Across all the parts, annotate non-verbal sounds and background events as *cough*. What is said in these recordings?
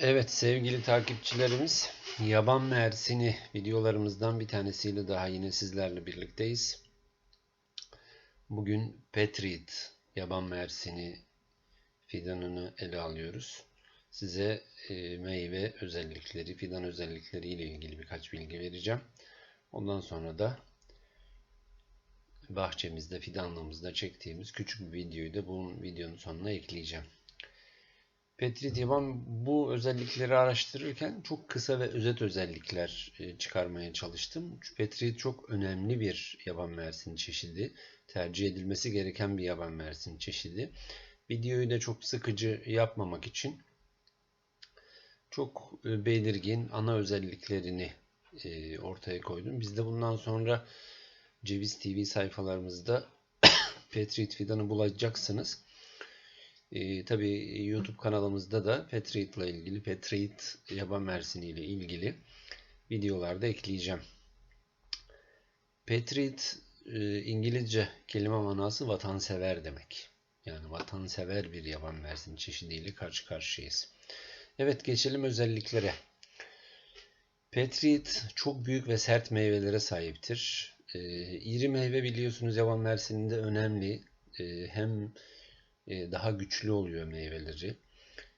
Evet sevgili takipçilerimiz, yaban mersini videolarımızdan bir tanesiyle daha yine sizlerle birlikteyiz. Bugün Petrit yaban mersini fidanını ele alıyoruz. Size e, meyve özellikleri, fidan özellikleri ile ilgili birkaç bilgi vereceğim. Ondan sonra da bahçemizde, fidanlığımızda çektiğimiz küçük bir videoyu da bu videonun sonuna ekleyeceğim. Petri Divan bu özellikleri araştırırken çok kısa ve özet özellikler e, çıkarmaya çalıştım. Petri çok önemli bir yaban mersini çeşidi. Tercih edilmesi gereken bir yaban mersini çeşidi. Videoyu da çok sıkıcı yapmamak için çok e, belirgin ana özelliklerini e, ortaya koydum. Biz de bundan sonra Ceviz TV sayfalarımızda *coughs* Petrit fidanı bulacaksınız. E, tabii YouTube kanalımızda da Petrit ile ilgili, Petrit yaban mersini ile ilgili videolarda ekleyeceğim. Petrit e, İngilizce kelime manası vatansever demek. Yani vatansever bir yaban mersini çeşidiyle karşı karşıyayız. Evet geçelim özelliklere. Petrit çok büyük ve sert meyvelere sahiptir. E, iri meyve biliyorsunuz yaban mersininde önemli. E, hem daha güçlü oluyor meyveleri.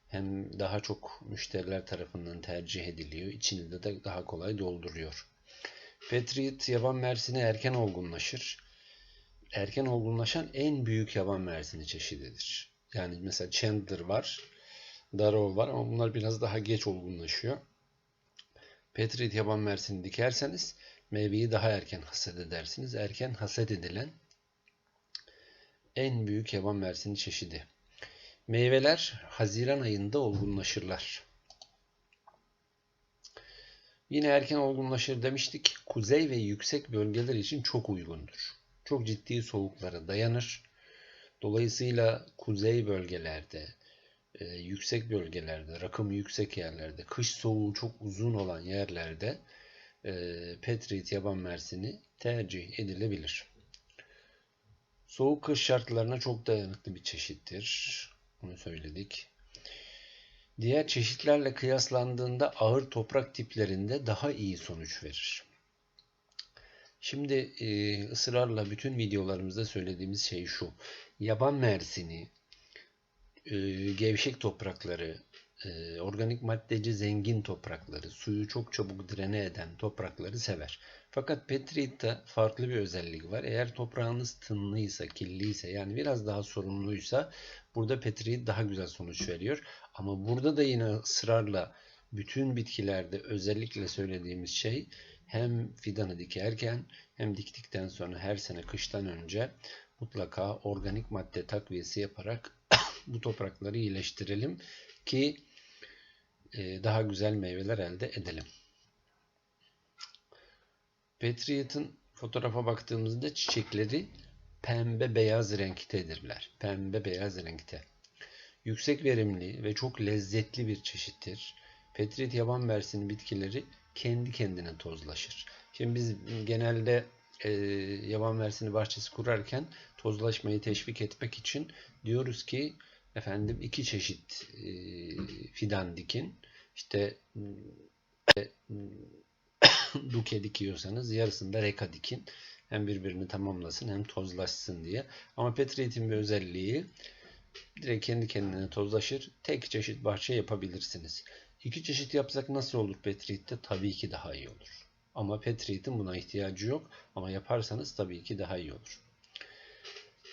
Hem daha çok müşteriler tarafından tercih ediliyor. İçini de daha kolay dolduruyor. Patriot yaban mersini erken olgunlaşır. Erken olgunlaşan en büyük yaban mersini çeşididir. Yani mesela Chandler var, Darrow var ama bunlar biraz daha geç olgunlaşıyor. Patriot yaban mersini dikerseniz meyveyi daha erken hasat edersiniz. Erken hasat edilen en büyük yaban mersini çeşidi. Meyveler Haziran ayında olgunlaşırlar. Yine erken olgunlaşır demiştik. Kuzey ve yüksek bölgeler için çok uygundur. Çok ciddi soğuklara dayanır. Dolayısıyla kuzey bölgelerde, e, yüksek bölgelerde, rakımı yüksek yerlerde, kış soğuğu çok uzun olan yerlerde e, Petrit yaban mersini tercih edilebilir. Soğuk kış şartlarına çok dayanıklı bir çeşittir. Bunu söyledik. Diğer çeşitlerle kıyaslandığında ağır toprak tiplerinde daha iyi sonuç verir. Şimdi e, ısrarla bütün videolarımızda söylediğimiz şey şu. Yaban mersini, e, gevşek toprakları, e, organik maddeci zengin toprakları, suyu çok çabuk direne eden toprakları sever. Fakat Petriit'te farklı bir özellik var. Eğer toprağınız tınlıysa, kirliyse yani biraz daha sorumluysa burada Petriit daha güzel sonuç veriyor. Ama burada da yine ısrarla bütün bitkilerde özellikle söylediğimiz şey hem fidanı dikerken hem diktikten sonra her sene kıştan önce mutlaka organik madde takviyesi yaparak *coughs* bu toprakları iyileştirelim ki daha güzel meyveler elde edelim. Patriot'ın fotoğrafa baktığımızda çiçekleri pembe beyaz renktedirler. Pembe beyaz renkte. Yüksek verimli ve çok lezzetli bir çeşittir. Patriot yaban mersini bitkileri kendi kendine tozlaşır. Şimdi biz genelde e, yaban mersini bahçesi kurarken tozlaşmayı teşvik etmek için diyoruz ki efendim iki çeşit e, fidan dikin. İşte e, *coughs* duke dikiyorsanız yarısında reka dikin. Hem birbirini tamamlasın hem tozlaşsın diye. Ama petriyetin bir özelliği direkt kendi kendine tozlaşır. Tek çeşit bahçe yapabilirsiniz. İki çeşit yapsak nasıl olur petriyette? Tabii ki daha iyi olur. Ama petriyetin buna ihtiyacı yok. Ama yaparsanız tabii ki daha iyi olur.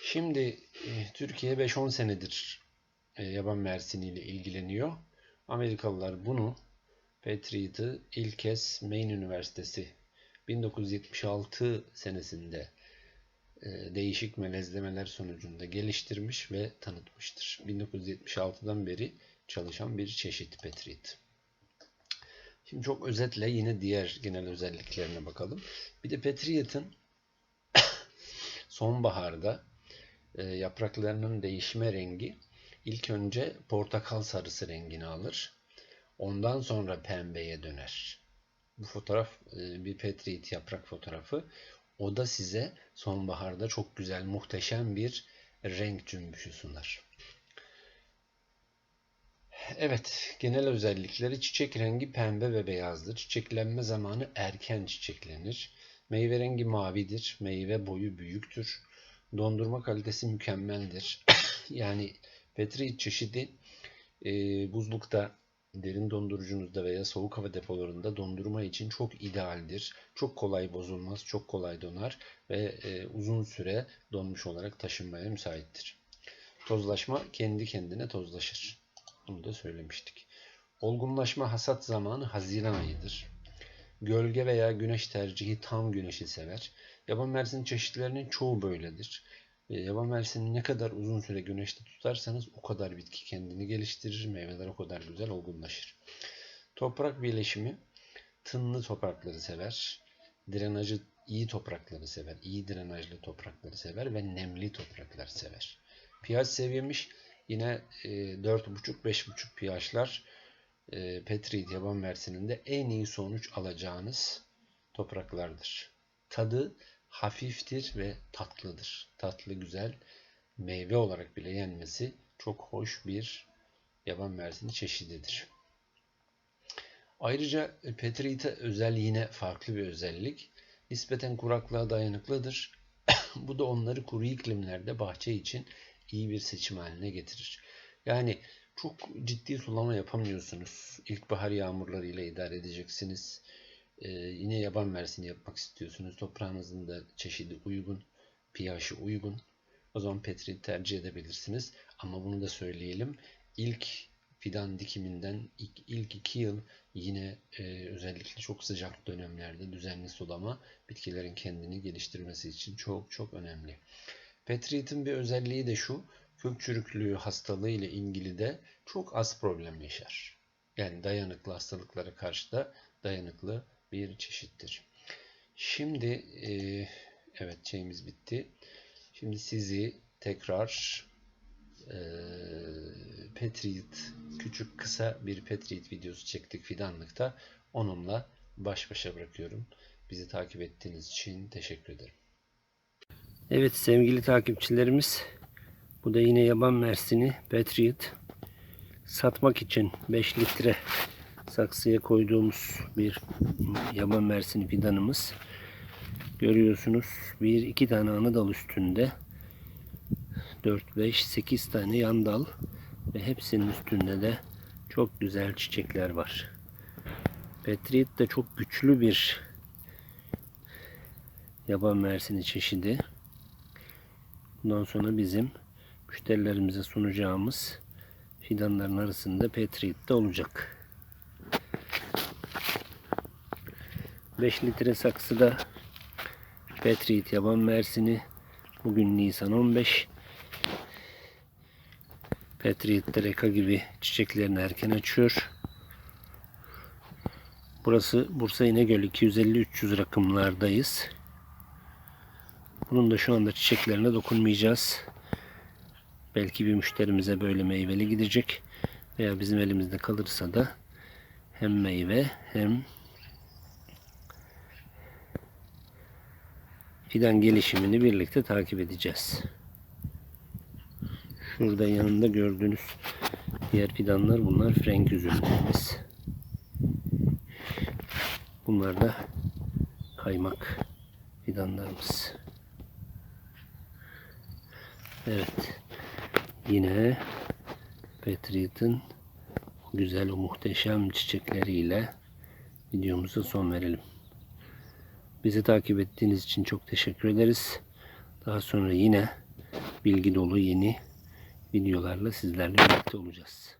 Şimdi e, Türkiye 5-10 senedir e, yaban mersiniyle ilgileniyor. Amerikalılar bunu Patriot'ı ilk kez Maine Üniversitesi 1976 senesinde e, değişik melezlemeler sonucunda geliştirmiş ve tanıtmıştır. 1976'dan beri çalışan bir çeşit Patriot. Şimdi çok özetle yine diğer genel özelliklerine bakalım. Bir de Patriot'ın *coughs* sonbaharda e, yapraklarının değişme rengi ilk önce portakal sarısı rengini alır. Ondan sonra pembeye döner. Bu fotoğraf e, bir Petrit yaprak fotoğrafı. O da size sonbaharda çok güzel, muhteşem bir renk cümbüşü sunar. Evet, genel özellikleri çiçek rengi pembe ve beyazdır. Çiçeklenme zamanı erken çiçeklenir. Meyve rengi mavidir. Meyve boyu büyüktür. Dondurma kalitesi mükemmeldir. *coughs* yani Petri çeşidi e, buzlukta, derin dondurucunuzda veya soğuk hava depolarında dondurma için çok idealdir. Çok kolay bozulmaz, çok kolay donar ve e, uzun süre donmuş olarak taşınmaya müsaittir. Tozlaşma kendi kendine tozlaşır. Bunu da söylemiştik. Olgunlaşma hasat zamanı Haziran ayıdır. Gölge veya güneş tercihi tam güneşi sever. Yaban mersin çeşitlerinin çoğu böyledir. E, Yaban mersini ne kadar uzun süre güneşte tutarsanız o kadar bitki kendini geliştirir, meyveler o kadar güzel olgunlaşır. Toprak birleşimi tınlı toprakları sever. Drenajı iyi toprakları sever. iyi drenajlı toprakları sever ve nemli toprakları sever. pH seviyemiz yine e, 4,5-5,5 pH'lar e, Petrit yaban mersininde en iyi sonuç alacağınız topraklardır. Tadı hafiftir ve tatlıdır. Tatlı güzel meyve olarak bile yenmesi çok hoş bir yaban mersini çeşididir. Ayrıca Petrite özel yine farklı bir özellik. Nispeten kuraklığa dayanıklıdır. *coughs* Bu da onları kuru iklimlerde bahçe için iyi bir seçim haline getirir. Yani çok ciddi sulama yapamıyorsunuz. İlkbahar yağmurlarıyla idare edeceksiniz. Ee, yine yaban mersini yapmak istiyorsunuz. Toprağınızın da çeşidi uygun, pH'i uygun. O zaman petrit tercih edebilirsiniz. Ama bunu da söyleyelim. İlk fidan dikiminden ilk, ilk iki yıl yine e, özellikle çok sıcak dönemlerde düzenli sulama bitkilerin kendini geliştirmesi için çok çok önemli. Petritin bir özelliği de şu. Kök çürüklüğü hastalığı ile ilgili de çok az problem yaşar. Yani dayanıklı hastalıklara karşı da dayanıklı bir çeşittir. Şimdi e, evet şeyimiz bitti. Şimdi sizi tekrar e, Petrit küçük kısa bir Petrit videosu çektik fidanlıkta. Onunla baş başa bırakıyorum. Bizi takip ettiğiniz için teşekkür ederim. Evet sevgili takipçilerimiz bu da yine yaban mersini Patriot satmak için 5 litre saksıya koyduğumuz bir yaban mersini fidanımız. Görüyorsunuz bir iki tane ana dal üstünde 4 5 8 tane yan dal ve hepsinin üstünde de çok güzel çiçekler var. Patriot da çok güçlü bir yaban mersini çeşidi. Bundan sonra bizim müşterilerimize sunacağımız fidanların arasında Patriot de olacak. 5 litre saksıda Patriot yaban mersini bugün Nisan 15 Patriot de reka gibi çiçeklerini erken açıyor. Burası Bursa İnegöl 250-300 rakımlardayız. Bunun da şu anda çiçeklerine dokunmayacağız. Belki bir müşterimize böyle meyveli gidecek. Veya bizim elimizde kalırsa da hem meyve hem fidan gelişimini birlikte takip edeceğiz. Şurada yanında gördüğünüz diğer fidanlar bunlar frenk üzümlerimiz. Bunlar da kaymak fidanlarımız. Evet. Yine Patriot'ın güzel o muhteşem çiçekleriyle videomuza son verelim. Bizi takip ettiğiniz için çok teşekkür ederiz. Daha sonra yine bilgi dolu yeni videolarla sizlerle birlikte olacağız.